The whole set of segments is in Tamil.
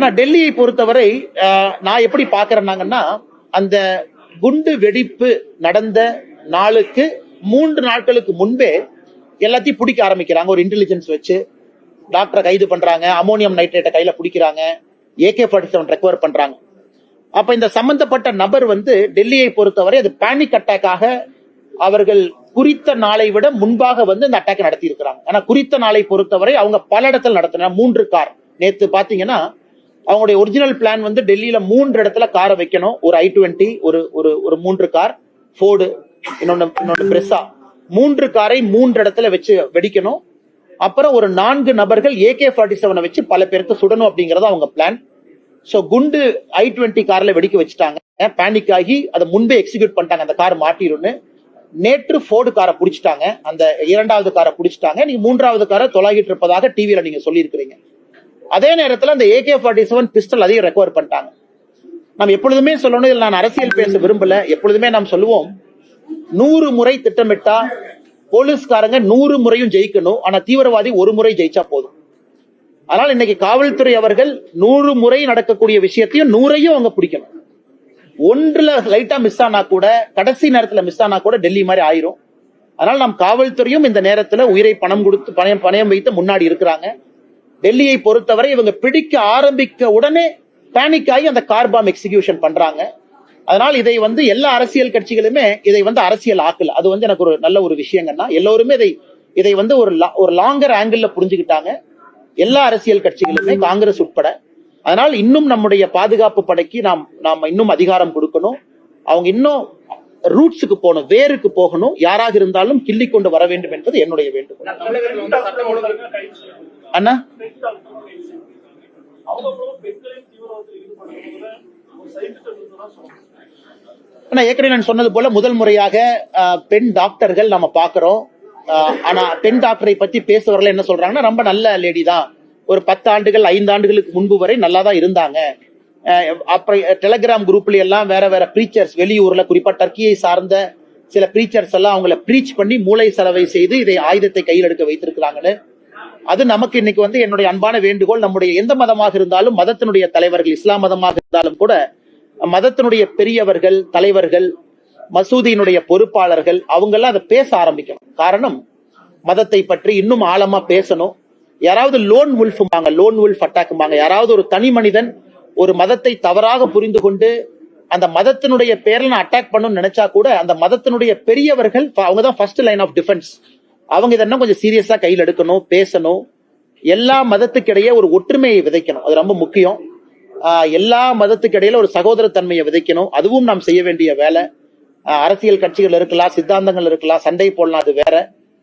ஆனா டெல்லியை பொறுத்தவரை நான் எப்படி பாக்குறேன்னாங்கன்னா அந்த குண்டு வெடிப்பு நடந்த நாளுக்கு மூன்று நாட்களுக்கு முன்பே எல்லாத்தையும் பிடிக்க ஆரம்பிக்கிறாங்க. ஒரு இன்டெலிஜென்ஸ் வச்சு டாக்டரை கைது பண்றாங்க அமோனியம் நைட்ரேட்டை கையில பிடிக்கிறாங்க ஏகே ஃபார்ட்டி செவன் ரெக்கவர் பண்றாங்க. அப்ப இந்த சம்பந்தப்பட்ட நபர் வந்து டெல்லியை பொறுத்தவரை அது பேனிக் அட்டாக்காக அவர்கள் குறித்த நாளை விட முன்பாக வந்து இந்த அட்டாக் நடத்தி இருக்கிறாங்க ஆனா குறித்த நாளை பொறுத்தவரை அவங்க பல இடத்துல நடத்தின மூன்று கார். நேத்து பாத்தீங்கன்னா அவங்களுடைய ஒரிஜினல் பிளான் வந்து டெல்லியில மூன்று இடத்துல காரை வைக்கணும். ஒரு ஐ டுவெண்ட்டி ஒரு ஒரு ஒரு மூன்று கார் ஃபோர்டு இன்னொன்னு இன்னொன்னு பிரெஸ்ஸா மூன்று காரை மூன்று இடத்துல வச்சு வெடிக்கணும். அப்புறம் ஒரு நான்கு நபர்கள் ஏகே ஃபார்ட்டி செவனை வச்சு பல பேருக்கு சுடணும் அப்படிங்கறது அவங்க பிளான் ஸோ குண்டு ஐ டுவெண்ட்டி கார்ல வெடிக்க வச்சுட்டாங்க. பேனிக் ஆகி அதை முன்பே எக்ஸிக்யூட் பண்ணிட்டாங்க. அந்த கார் மாட்டிடும்னு. நேற்று ஃபோர்டு காரை பிடிச்சிட்டாங்க. அந்த இரண்டாவது காரை பிடிச்சிட்டாங்க. நீங்க மூன்றாவது காரை தொலாகிட்டு இருப்பதாக டிவியில நீங்க சொல்லியிருக்கிறீங்க. அதே நேரத்தில் அந்த ஏகே ஃபார்ட்டி செவன் பிஸ்டல் அதையும் ரெக்கவர் பண்ணிட்டாங்க. நாம் எப்பொழுதுமே சொல்லணும் இதில் நான் அரசியல் பேச விரும்பல. எப்பொழுதுமே நாம் சொல்லுவோம் நூறு முறை திட்டமிட்டா போலீஸ்காரங்க நூறு முறையும் ஜெயிக்கணும். ஆனா தீவிரவாதி ஒரு முறை ஜெயிச்சா போதும். அதனால இன்னைக்கு காவல்துறை அவர்கள் நூறு முறை நடக்கக்கூடிய விஷயத்தையும் நூறையும் அவங்க பிடிக்கணும். ஒன்றுல லைட்டா மிஸ் ஆனா கூட கடைசி நேரத்துல மிஸ் ஆனா கூட டெல்லி மாதிரி ஆயிரும். அதனால நாம் காவல்துறையும் இந்த நேரத்துல உயிரை பணம் கொடுத்து பணம் பணயம் வைத்து முன்னாடி இருக்கிறாங்க. டெல்லியை பொறுத்தவரை இவங்க பிடிக்க ஆரம்பிக்க உடனே பேனிக் ஆகி அந்த கார் பாம் எக்ஸிகியூஷன் பண்றாங்க. அதனால் இதை வந்து எல்லா அரசியல் கட்சிகளுமே இதை வந்து அரசியல் ஆக்கல. அது வந்து எனக்கு ஒரு நல்ல ஒரு விஷயங்கன்னா எல்லோருமே இதை இதை வந்து ஒரு லா- ஒரு லாங்கர் ஆங்கிள் புரிஞ்சுக்கிட்டாங்க. எல்லா அரசியல் கட்சிகளுமே காங்கிரஸ் உட்பட. அதனால் இன்னும் நம்முடைய பாதுகாப்பு படைக்கு நாம் நாம் இன்னும் அதிகாரம் கொடுக்கணும். அவங்க இன்னும் ரூட்ஸுக்கு போகணும் வேருக்கு போகணும். யாராக இருந்தாலும் கிள்ளி கொண்டு வர வேண்டும் என்பது என்னுடைய வேண்டுகோள். அண்ணா? ஆனா ஏற்கனவே நான் சொன்னது போல முதல் முறையாக பெண் டாக்டர்கள் நம்ம பாக்குறோம் ஆனா பெண் டாக்டரை பத்தி பேசுறவர்கள் என்ன சொல்றாங்கன்னா ரொம்ப நல்ல லேடி தான். ஒரு பத்து ஆண்டுகள் ஐந்து ஆண்டுகளுக்கு முன்பு வரை நல்லா தான் இருந்தாங்க. அப்புறம் டெலகிராம் குரூப்ல எல்லாம் வேற வேற ப்ரீச்சர்ஸ் வெளியூர்ல குறிப்பா டர்க்கியை சார்ந்த சில ப்ரீச்சர்ஸ் எல்லாம் அவங்கள ப்ரீச் பண்ணி மூளை செலவை செய்து இதை ஆயுதத்தை கையில் எடுக்க வைத்திருக்கிறாங்கன்னு அது நமக்கு இன்னைக்கு வந்து என்னுடைய அன்பான வேண்டுகோள். நம்முடைய எந்த மதமாக இருந்தாலும் மதத்தினுடைய தலைவர்கள் இஸ்லாம் மதமாக இருந்தாலும் கூட மதத்தினுடைய பெரியவர்கள் தலைவர்கள் மசூதியினுடைய பொறுப்பாளர்கள் அவங்கெல்லாம் அதை பேச ஆரம்பிக்கணும். காரணம் மதத்தை பற்றி இன்னும் ஆழமா பேசணும். யாராவது லோன் உல்ஃபுமாங்க லோன் உல்ஃப் அட்டாக்குமாங்க யாராவது ஒரு தனி மனிதன் ஒரு மதத்தை தவறாக புரிந்து கொண்டு அந்த மதத்தினுடைய பேர்ல அட்டாக் பண்ணணும்னு நினைச்சா கூட அந்த மதத்தினுடைய பெரியவர்கள் அவங்க தான் ஃபர்ஸ்ட் லைன் ஆஃப் டிஃபென்ஸ் அவங்க இதை இன்னும் கொஞ்சம் சீரியஸா கையில் எடுக்கணும் பேசணும். எல்லா மதத்துக்கிடையே ஒரு ஒற்றுமையை விதைக்கணும். அது ரொம்ப முக்கியம். எல்லா மதத்துக்கிடையில ஒரு சகோதரத்தன்மையை விதைக்கணும். அதுவும் நாம் செய்ய வேண்டிய வேலை. அரசியல் கட்சிகள் இருக்கலாம் சித்தாந்தங்கள் இருக்கலாம் சண்டை போடலாம் அது வேற.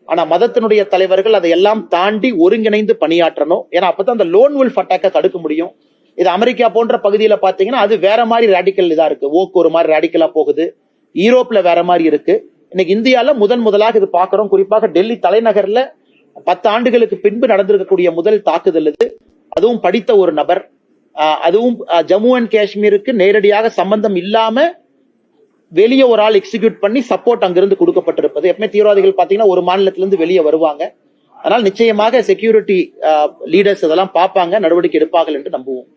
ஆனா மதத்தினுடைய தலைவர்கள் அதை எல்லாம் தாண்டி ஒருங்கிணைந்து பணியாற்றணும். ஏன்னா அப்பதான் அந்த லோன் வில் அட்டாக்கை தடுக்க முடியும். இது அமெரிக்கா போன்ற பகுதியில பாத்தீங்கன்னா அது வேற மாதிரி ரேடிக்கல் இதா இருக்கு. ஓக்கு ஒரு மாதிரி ரேடிக்கலா போகுது. யூரோப்ல வேற மாதிரி இருக்கு. இன்னைக்கு இந்தியாவில் முதன் முதலாக இது பார்க்குறோம். குறிப்பாக டெல்லி தலைநகரில் பத்து ஆண்டுகளுக்கு பின்பு நடந்திருக்கக்கூடிய முதல் தாக்குதல் இது. அதுவும் படித்த ஒரு நபர். அதுவும் ஜம்மு அண்ட் காஷ்மீருக்கு நேரடியாக சம்பந்தம் இல்லாம வெளியே ஒரு ஆள் எக்ஸிக்யூட் பண்ணி சப்போர்ட் அங்கிருந்து கொடுக்கப்பட்டிருப்பது. எப்பவுமே தீவிரவாதிகள் பாத்தீங்கன்னா ஒரு மாநிலத்திலிருந்து வெளியே வருவாங்க. அதனால் நிச்சயமாக செக்யூரிட்டி லீடர்ஸ் இதெல்லாம் பார்ப்பாங்க நடவடிக்கை எடுப்பார்கள் என்று நம்புவோம்.